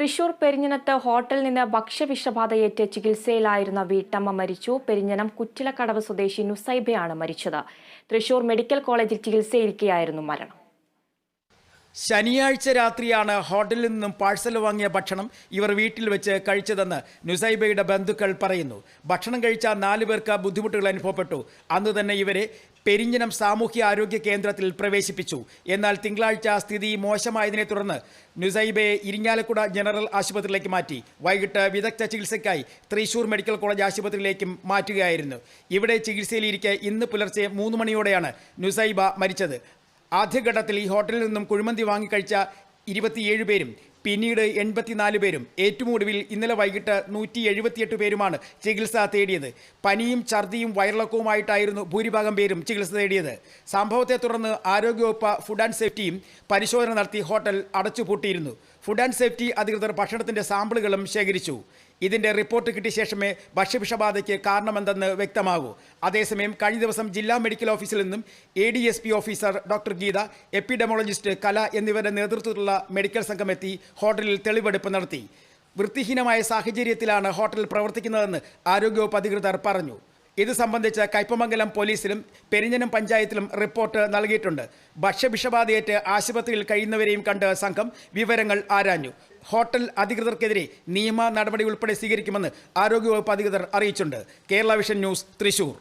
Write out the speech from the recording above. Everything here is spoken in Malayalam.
തൃശൂർ പെരിഞ്ഞനത്ത് ഹോട്ടലിൽ നിന്ന് ഭക്ഷ്യവിഷബാധയേറ്റ് ചികിത്സയിലായിരുന്ന വീട്ടമ്മ മരിച്ചു. പെരിഞ്ഞനം കുറ്റിലക്കടവ് സ്വദേശി നുസൈബയാണ് മരിച്ചത്. തൃശൂർ മെഡിക്കൽ കോളേജിൽ ചികിത്സയിരിക്കെയായിരുന്നു മരണം. ശനിയാഴ്ച രാത്രിയാണ് ഹോട്ടലിൽ നിന്നും പാഴ്സൽ വാങ്ങിയ ഭക്ഷണം ഇവർ വീട്ടിൽ വെച്ച് കഴിച്ചതെന്ന് നുസൈബയുടെ ബന്ധുക്കൾ പറയുന്നു. ഭക്ഷണം കഴിച്ച നാലു പേർക്ക് ബുദ്ധിമുട്ടുകൾ അനുഭവപ്പെട്ടു. അന്ന് തന്നെ ഇവരെ പെരിഞ്ഞനം സാമൂഹ്യ ആരോഗ്യ കേന്ദ്രത്തിൽ പ്രവേശിപ്പിച്ചു. എന്നാൽ തിങ്കളാഴ്ച സ്ഥിതി മോശമായതിനെ തുടർന്ന് നുസൈബയെ ഇരിങ്ങാലക്കുട ജനറൽ ആശുപത്രിയിലേക്ക് മാറ്റി. വൈകിട്ട് വിദഗ്ധ ചികിത്സയ്ക്കായി തൃശൂർ മെഡിക്കൽ കോളേജ് ആശുപത്രിയിലേക്കും മാറ്റുകയായിരുന്നു. ഇവിടെ ചികിത്സയിലിരിക്കെ ഇന്ന് പുലർച്ചെ മൂന്ന് മണിയോടെയാണ് നുസൈബ മരിച്ചത്. ആദ്യഘട്ടത്തിൽ ഈ ഹോട്ടലിൽ നിന്നും കുഴിമന്തി വാങ്ങിക്കഴിച്ച ഇരുപത്തിയേഴ് പേരും പിന്നീട് എൺപത്തിനാല് പേരും ഏറ്റവും ഒടുവിൽ ഇന്നലെ വൈകിട്ട് നൂറ്റി എഴുപത്തിയെട്ട് പേരുമാണ് ചികിത്സ തേടിയത്. പനിയും ഛർദിയും വയറിളക്കവുമായിട്ടായിരുന്നു ഭൂരിഭാഗം പേരും ചികിത്സ തേടിയത്. സംഭവത്തെ തുടർന്ന് ആരോഗ്യവകുപ്പ് ഫുഡ് ആൻഡ് സേഫ്റ്റിയും പരിശോധന നടത്തി ഹോട്ടൽ അടച്ചുപൂട്ടിയിരുന്നു. ഫുഡ് ആൻഡ് സേഫ്റ്റി അധികൃതർ ഭക്ഷണത്തിന്റെ സാമ്പിളുകളും ശേഖരിച്ചു. ഇതിന്റെ റിപ്പോർട്ട് കിട്ടിയ ശേഷമേ ഭക്ഷ്യവിഷബാധയ്ക്ക് കാരണമെന്തെന്ന് വ്യക്തമാകൂ. അതേസമയം കഴിഞ്ഞ ദിവസം ജില്ലാ മെഡിക്കൽ ഓഫീസിൽ നിന്നും A D S P officer doctor Geetha epidemiologist Kala എന്നിവരുടെ നേതൃത്വത്തിലുള്ള മെഡിക്കൽ സംഘം എത്തി ഹോട്ടലിൽ തെളിവെടുപ്പ് നടത്തി. വൃത്തിഹീനമായ സാഹചര്യത്തിലാണ് ഹോട്ടൽ പ്രവർത്തിക്കുന്നതെന്ന് ആരോഗ്യവകുപ്പ് അധികൃതർ പറഞ്ഞു. ഇത് സംബന്ധിച്ച് കയ്പമംഗലം പോലീസിലും പെരിഞ്ഞനം പഞ്ചായത്തിലും റിപ്പോർട്ട് നൽകിയിട്ടുണ്ട്. ഭക്ഷ്യവിഷബാധയേറ്റ് ആശുപത്രിയിൽ കഴിയുന്നവരെയും കണ്ട് സംഘം വിവരങ്ങൾ ആരാഞ്ഞു. ഹോട്ടൽ അധികൃതർക്കെതിരെ നിയമ നടപടി ഉൾപ്പെടെ സ്വീകരിക്കുമെന്ന് ആരോഗ്യവകുപ്പ് അധികൃതർ അറിയിച്ചിട്ടുണ്ട്. Kerala vision news Thrissur.